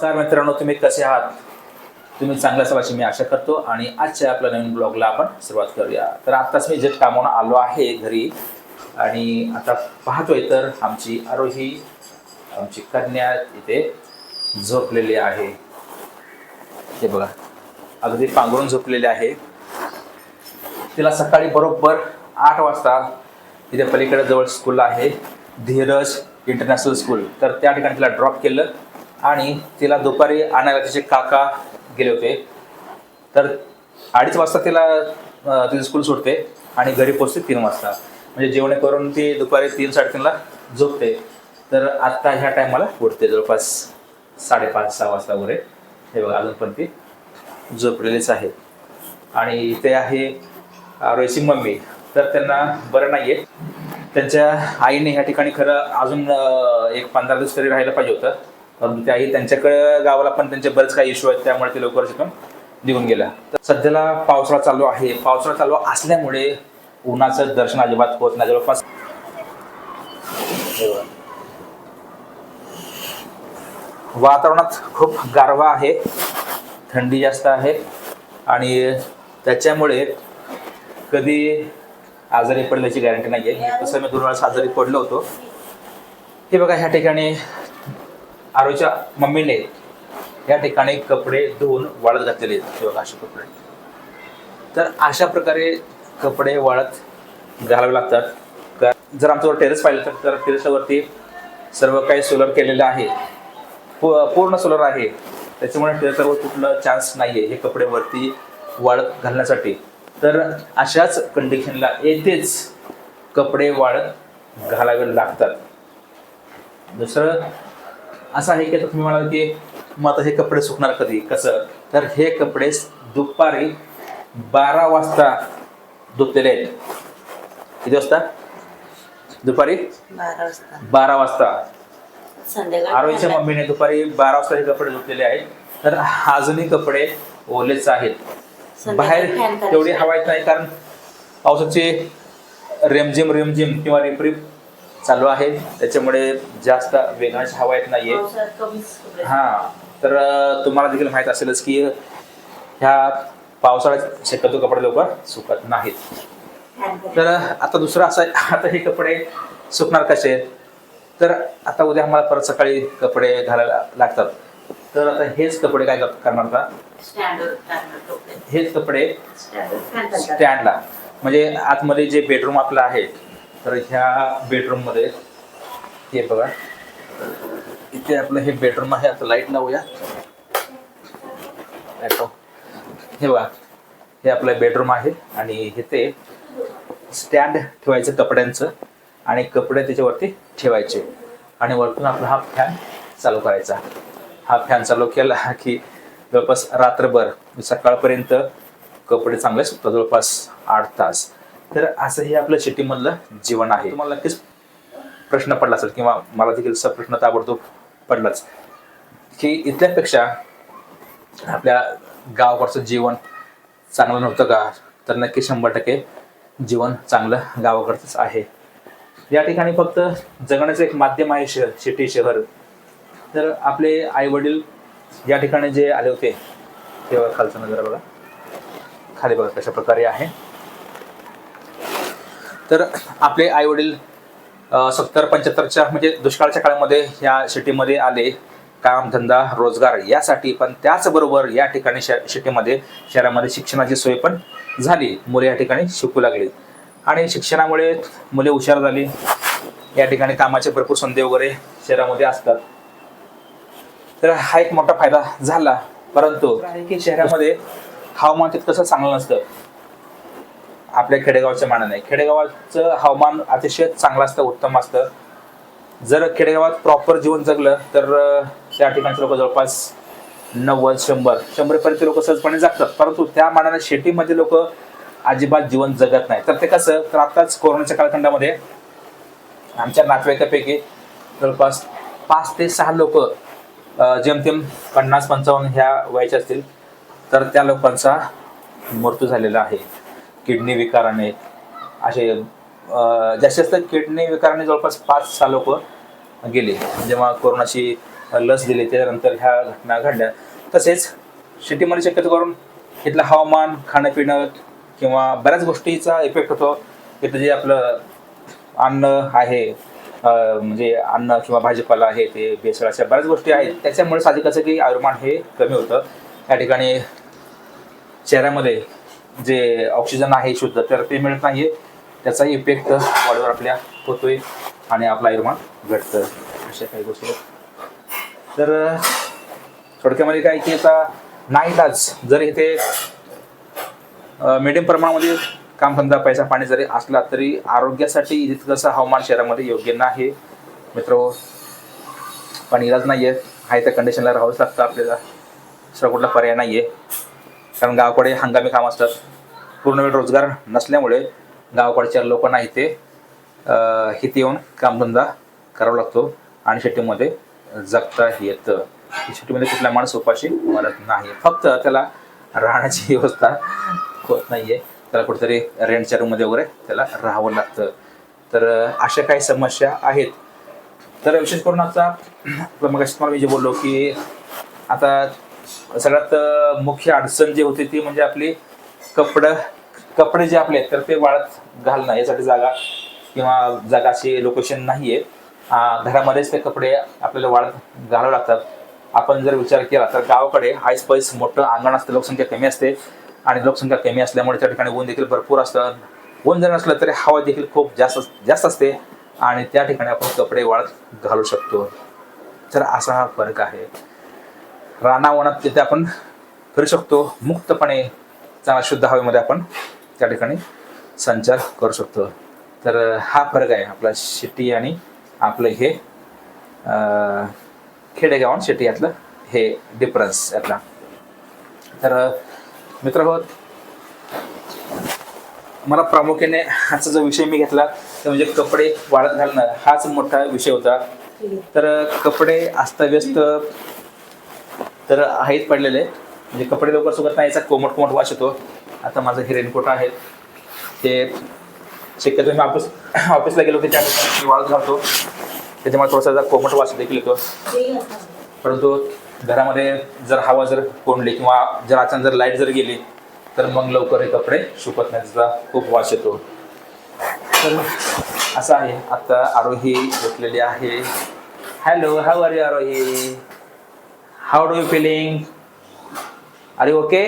नमस्कार मित्रांनो तुम्ही कसे आहात? तुम्ही चांगल्या असाल अशी मी आशा करतो. आणि आजच्या आपल्या नवीन ब्लॉगला आपण सुरुवात करूया. तर आत्ताच मी जे कामावून आलो आहे घरी. आणि आता पाहतोय तर आमची आरोही आमची कन्या इथे झोपलेली आहे. हे बघा अगदी पांघरून झोपलेली आहे. तिला सकाळी बरोबर आठ वाजता तिथे पलीकडे जवळ स्कूल आहे धीरज इंटरनॅशनल स्कूल तर त्या ठिकाणी तिला ड्रॉप केलं. आणि तिला दुपारी आणायला तिचे काका गेले होते. तर अडीच वाजता तिला तिची स्कूल सुटते आणि घरी पोचते तीन वाजता. म्हणजे जेवण करून ती दुपारी तीन साडेतीनला झोपते. तर आत्ता ह्या टायमाला उठते जवळपास साडेपाच सहा वाजता वगैरे. हे बघा अजून पण ती झोपलेलीच आहे. आणि इथे आहे रोहितची मम्मी. तर त्यांना बरं नाही आहे त्यांच्या आईने ह्या ठिकाणी खरं अजून एक पंधरा दिवस तरी राहायला पाहिजे होतं. परंतु त्या त्यांच्याकडे गावाला पण त्यांचे बरेच काही इश्यू आहेत त्यामुळे ते लवकर शिकून निघून गेल्या. तर सध्याला पावसाळा चालू आहे. पावसाळा चालू असल्यामुळे उन्हाचं दर्शन अजिबात होत नाही. जवळपास वातावरणात खूप गारवा आहे. थंडी जास्त आहे. आणि त्याच्यामुळे कधी आजारी पडल्याची गॅरंटी नाही आहे तसं मी दोन वेळेस आजारी पडलो होतो. हे बघा ह्या ठिकाणी आरोच्या मम्मीने या ठिकाणी कपडे धुवून वाळत घातलेले आहेत. असे कपडे. तर अशा प्रकारे कपडे वाळत घालावे लागतात. जर आमच्यावर टेरेस पाहिलं तर- तर टेरेसवरती सर्व काही सोलर केलेलं आहे. पूर्ण सोलर आहे. त्याच्यामुळे टेरेसवर कुठलं चान्स नाही आहे हे कपडे वरती वाळत घालण्यासाठी. तर अशाच कंडिशनला येतेच कपडे वाळत घालावे लागतात. दुसरं असं आहे की तुम्ही म्हणाल की मग आता हे कपडे सुकणार कधी? कसं? तर हे कपडे दुपारी बारा वाजता धुतलेले आहेत. किती वाजता? दुपारी? बारा वाजता. आरोहीच्या मम्मीने दुपारी बारा वाजता हे कपडे धुतलेले आहेत. तर अजूनही कपडे ओलेच आहेत. बाहेर. तेवढी हवा येत नाही कारण पावसाची रेमझिम रिमझिम किंवा रिपरिप चालू आहे त्याच्यामुळे जास्त वेगाची हवा येत नाहीये. हा तर तुम्हाला देखील माहीत असेलच की ह्या पावसाळ्यात शक्यतो कपडे लवकर सुकत नाहीत. तर आता दुसरं असं आहे, आता हे कपडे सुकणार कसे तर आता उद्या आम्हाला परत सकाळी कपडे घालायला लागतात तर आता हेच कपडे काय कर- करणार आता कपडे. हेच कपडे. स्टँडला म्हणजे आतमध्ये जे बेडरूम आपलं आहे तर ह्या बेडरूममध्ये हे बघा. इथे आपलं हे बेडरूम आहे आता लाइट लावूया. Light हे बघा हे आपलं बेडरूम आहे आणि हे ते स्टँड ठेवायचं कपड्यांचं आणि कपडे त्याच्यावरती ठेवायचे. आणि वरतून आपला हा फॅन चालू करायचा. हा फॅन चालू केला की जवळपास रात्रभर म्हणजे सकाळपर्यंत कपडे चांगले सुकतात जवळपास आठ तास. तर असं हे आपलं शेतीमधलं जीवन आहे. तुम्हाला नक्कीच प्रश्न पडला असेल किंवा मला देखील असा प्रश्न ताबडतोब पडलाच की इथल्यापेक्षा आपल्या गावाकडचं जीवन चांगलं नव्हतं का? तर नक्की शंभर टक्के जीवन चांगलं गावाकडचंच आहे. या ठिकाणी फक्त जगण्याचं एक माध्यम आहे शहर सिटी शहर. तर आपले आई वडील या ठिकाणी जे आले होते तेव्हा बघा खालचा नजर बघा. खाली बघा कशा प्रकारे आहे. तर आपले आई वडील सत्तर पंच्याहत्तरच्या म्हणजे दुष्काळाच्या काळामध्ये या सिटीमध्ये आले. काम धंदा रोजगार यासाठी पण त्याचबरोबर या ठिकाणी श सिटीमध्ये शहरामध्ये शिक्षणाची सोय पण झाली. मुले या ठिकाणी शिकू लागली. आणि शिक्षणामुळे मुले हुशार झाली. या ठिकाणी कामाचे भरपूर संधी वगैरे शहरामध्ये असतात. तर हा एक मोठा फायदा झाला. परंतु शहरामध्ये हवामान तितकंसं चांगलं नसतं. आपल्या खेडेगावच्या मानाने खेडेगावाचं हवामान अतिशय चांगलं असतं उत्तम असतं. जर खेडेगावात प्रॉपर जीवन जगलं तर त्या ठिकाणचे लोक जवळपास नव्वद शंभर शंभरपर्यंत लोक सहजपणे जगतात. परंतु त्या मानाने शेतीमध्ये लोक अजिबात जीवन जगत नाही. तर ते कसं तर आताच कोरोनाच्या कालखंडामध्ये आमच्या नातेवाईकापैकी जवळपास पाच ते सहा लोक जेमतेम पन्नास पंचावन्न ह्या वयाचे असतील तर त्या लोकांचा मृत्यू झालेला आहे. किडनी विकाराने असे जास्तीत जास्त किडनी विकाराने जवळपास पाच सहा लोक गेले. जेव्हा कोरोनाची लस दिली त्यानंतर ह्या घटना घडल्या. तसेच सिटीमध्ये शक्यतो करून इथलं हवामान खाणंपिणं किंवा बऱ्याच गोष्टीचा इफेक्ट होतो. इथं जे आपलं अन्न आहे म्हणजे अन्न किंवा भाजीपाला आहे ते भेसळ अशा बऱ्याच गोष्टी आहेत. त्याच्यामुळे साधिकाचं की आयुर्मान हे कमी होतं. या ठिकाणी चेहऱ्यामध्ये जे ऑक्सिजन आहे शुद्ध तर ते मिळत नाही त्याचा इफेक्ट बॉडीवर आपल्या होतोय आणि आपलं आयुर्मान घडतं अशा काही गोष्टी आहेत. तर थोडक्यामध्ये काय की आता नाईलाज जर इथे मिडियम प्रमाणामध्ये कामधंदा पैसा पाणी जरी असला तरी आरोग्यासाठी तितकंसं हवामान शहरामध्ये योग्य नाही. मित्र पण इलाज नाही आहे हाय त्या कंडिशनला राहावंच लागतं आपल्याला. दुसरा कुठला पर्याय नाही आहे कारण गावाकडे हंगामी काम असतात. पूर्ण वेळ रोजगार नसल्यामुळे गावाकडच्या लोकांना इथे इथे येऊन कामधंदा करावा लागतो आणि शेतीमध्ये जगता येतं. शेतीमध्ये कुठला माणूस उपाशी मरत नाही. फक्त त्याला राहण्याची व्यवस्था होत नाही आहे त्याला कुठेतरी रेंटच्या रूममध्ये वगैरे त्याला राहावं लागतं. तर अशा काही समस्या आहेत. तर विशेष करून आता मग तुम्हाला मी जे बोललो की आता सगळ्यात मुख्य अडचण जी होती ती म्हणजे आपली कपडं कपडे जे आपले आहेत तर ते वाळत घालणं यासाठी जागा किंवा जागा अशी लोकेशन नाही आहे घरामध्येच ते कपडे आपल्याला वाळत घालावे लागतात. आपण जर विचार केला तर गावाकडे हायस पैस मोठं अंगण असतं लोकसंख्या कमी असते. आणि लोकसंख्या कमी असल्यामुळे त्या ठिकाणी ऊन देखील भरपूर असतं. ऊन जर नसलं तरी हवा देखील खूप जास्त जास्त असते. आणि त्या ठिकाणी आपण कपडे वाळत घालू शकतो. तर असा हा फरक आहे. रानावनात तिथे आपण फिरू शकतो मुक्तपणे चांगला शुद्ध हवेमध्ये आपण त्या ठिकाणी संचार करू शकतो. तर हा फरक आहे आपला शिटी आणि आपलं हे खेडेगाव आणि शिटी यातलं हे डिफरन्स यातला. तर मित्र हो मला प्रामुख्याने हाचा जो विषय मी घेतला तो म्हणजे कपडे वाळत घालणं हाच मोठा विषय होता. तर कपडे अस्ताव्यस्त तर आहेत पडलेले. म्हणजे कपडे लवकर सुकत नाही याचा कोमट कोमट वाश येतो. आता माझं हे रेनकोट आहे. ते शक्यतो मी ऑफिस ऑफिसला गेलो की त्या वाळत घालतो. त्याच्यामुळे थोडासा कोमट वास देखील येतो. परंतु घरामध्ये जर हवा जर कोंडली किंवा जर अचानक जर लाइट जर गेली तर मग लवकर हे कपडे सुकत नाही त्याचा खूप वास येतो. तर असं आहे. आता आरोही घेतलेली आहे. Hello how are you Arohi? How do you feeling अरे ओके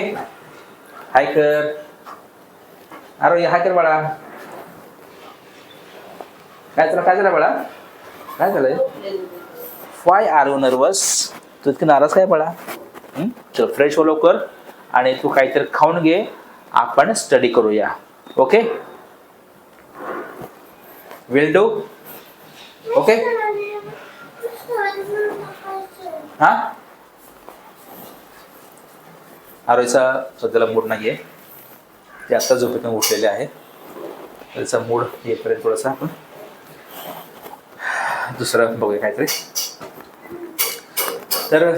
हाय कर अरे हाय कर बाळा काय झालं काय झालं बाळा काय झालंय वाय आर यू नर्वस तू इतकी नाराज काय बाळा चल फ्रेश हो लवकर आणि तू काहीतरी खाऊन घे आपण स्टडी करूया ओके विल डू ओके हा आरोईचा सध्याला मूड नाही आहे ते आत्ता झोपेतून उठलेले आहे त्याचा मूड येईपर्यंत थोडासा आपण दुसरं बघूया काहीतरी. तर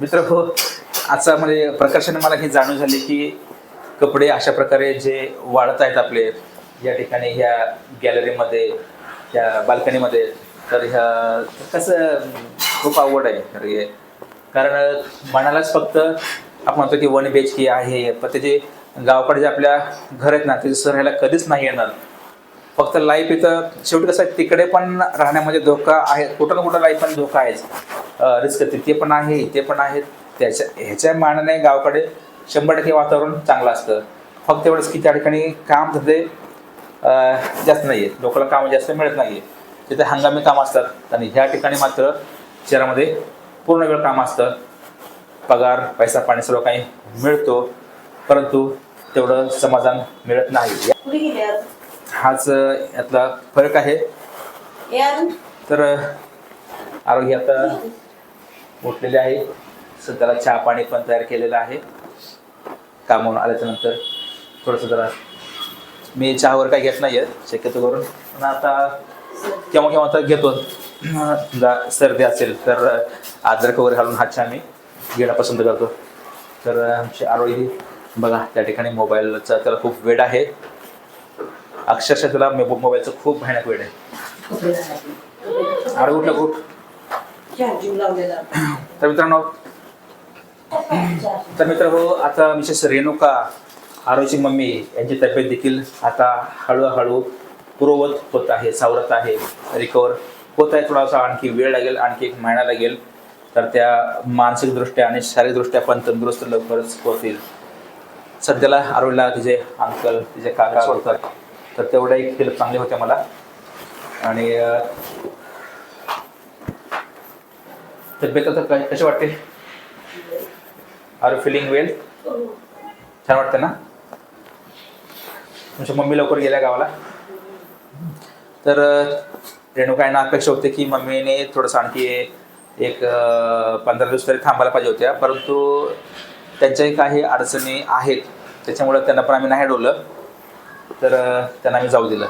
मित्र हो आजचा म्हणजे प्रकर्षाने मला हे जाणून झाले की कपडे अशा प्रकारे जे वाढत आहेत आपले या ठिकाणी ह्या गॅलरीमध्ये ह्या बाल्कनीमध्ये तर ह्या कसं खूप आवड आहे. हे कारण मनालाच फक्त आपण म्हणतो की वन बी एच के आहे पण त्याचे गावाकडे जे आपल्या घर आहेत ना ते सर ह्याला कधीच नाही येणार. फक्त लाईफ इथं शेवटी कसं आहे तिकडे पण राहण्यामध्ये धोका आहे कुठं ना कुठं लाईफ पण धोका आहेच. रिस्क तिथे पण आहे इथे पण आहे त्याच्या ह्याच्या मानाने गावाकडे शंभर टक्के वातावरण चांगलं असतं. फक्त एवढंच की त्या ठिकाणी काम धंदे जास्त नाही आहेत लोकांना कामं जास्त मिळत नाही आहे तिथे हंगामी काम असतात आणि ह्या ठिकाणी मात्र शहरामध्ये पूर्ण वेळ काम असतं. पगार पैसा पाणी सर्व काही मिळतो परंतु तेवढं समाधान मिळत नाही? हाच यातला फरक आहे? तर आरोग्य आता उठलेले आहे. सध्याला चहा पाणी पण तयार केलेलं आहे. कामावून आल्याच्यानंतर थोडंसं जरा मी चहावर काही घेत नाही आहे शक्यतो करून. पण आता केव्हा केव्हा तर घेतो. समजा सर्दी असेल तर अद्रक वगैरे घालून हा चहा मी. घेणं पसंत करतो. तर आमची आरोही बघा त्या ठिकाणी मोबाईलचा त्याला खूप वेळ आहे. अक्षरशः त्याला मोबाईलचं खूप भयानक वेळ आहे. कपडे घालायचे. कुठ तर मित्रांनो तर मित्र हो आता मिसेस रेणुका आरोची मम्मी यांची तब्येत देखील आता हळूहळू पूर्ववत होत आहे सावरत आहे रिकवर होत आहे. थोडासा आणखी वेळ लागेल आणखी एक महिना लागेल. तर त्या मानसिकदृष्ट्या आणि शारीरिकदृष्ट्या पण तंदुरुस्त लवकरच होतील. सध्याला आरोला तिचे अंकल तिचे काका होतात तर तेवढ्या एक हेल्प चांगली होत्या मला. आणि तब्येत आता कशी वाटते? आर फिलिंग वेल छान वाटतं ना? तुमच्या मम्मी लवकर गेल्या गावाला? तर अं, रेणुकाईंना अपेक्षा होते की मम्मीने थोडंसं आणखी एक पंधरा दिवस तरी थांबायला पाहिजे होत्या. परंतु त्यांच्याही काही अडचणी आहेत. त्याच्यामुळं त्यांना पण आम्ही नाही डोलं तर त्यांना आम्ही जाऊ दिलं.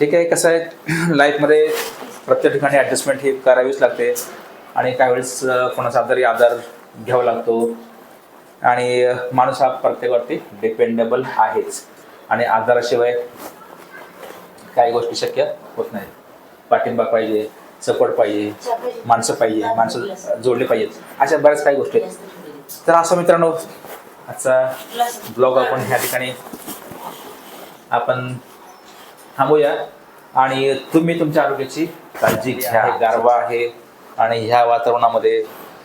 ठीक आहे कसं आहे लाईफमध्ये प्रत्येक ठिकाणी ॲडजस्टमेंट ही करावीच लागते. आणि काही वेळेस कोणाचा तरी आधार घ्यावा लागतो. आणि माणूस हा प्रत्येकावरती डिपेंडेबल आहेच. आणि आधाराशिवाय काही गोष्टी शक्य होत नाही. पाठिंबा पाहिजे. सपोर्ट पाहिजे माणसं पाहिजे माणसं जोडले पाहिजेत. अशा बऱ्याच काही गोष्टी आहेत. तर असं मित्रांनो आजचा ब्लॉग आपण ह्या ठिकाणी आपण थांबूया. आणि तुम्ही तुमच्या आरोग्याची काळजी घ्या. गारवा आहे. आणि ह्या वातावरणामध्ये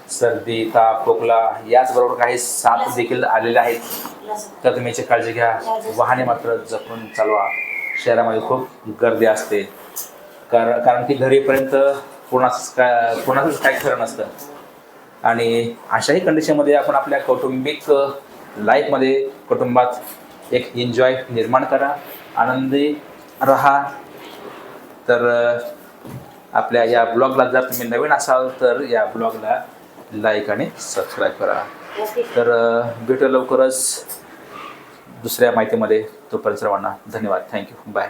सर्दी ताप खोकला याचबरोबर काही साथ देखील आलेले आहेत. तर तुम्ही याची काळजी घ्या. वाहने मात्र जपून चालवा. शहरामध्ये खूप गर्दी असते. कारण कारण की घरीपर्यंत कोणाच काय कोणाचंच काय खरं नसतं. आणि अशाही कंडिशनमध्ये आपण आपल्या कौटुंबिक लाईफमध्ये कुटुंबात एक एन्जॉय निर्माण करा आनंदी राहा. तर आपल्या या ब्लॉगला जर तुम्ही नवीन असाल तर या ब्लॉगला लाईक आणि सबस्क्राईब करा. तर अ, भेटूया लवकरच दुसऱ्या माहितीमध्ये. तोपर्यंत सर्वांना धन्यवाद. Thank you bye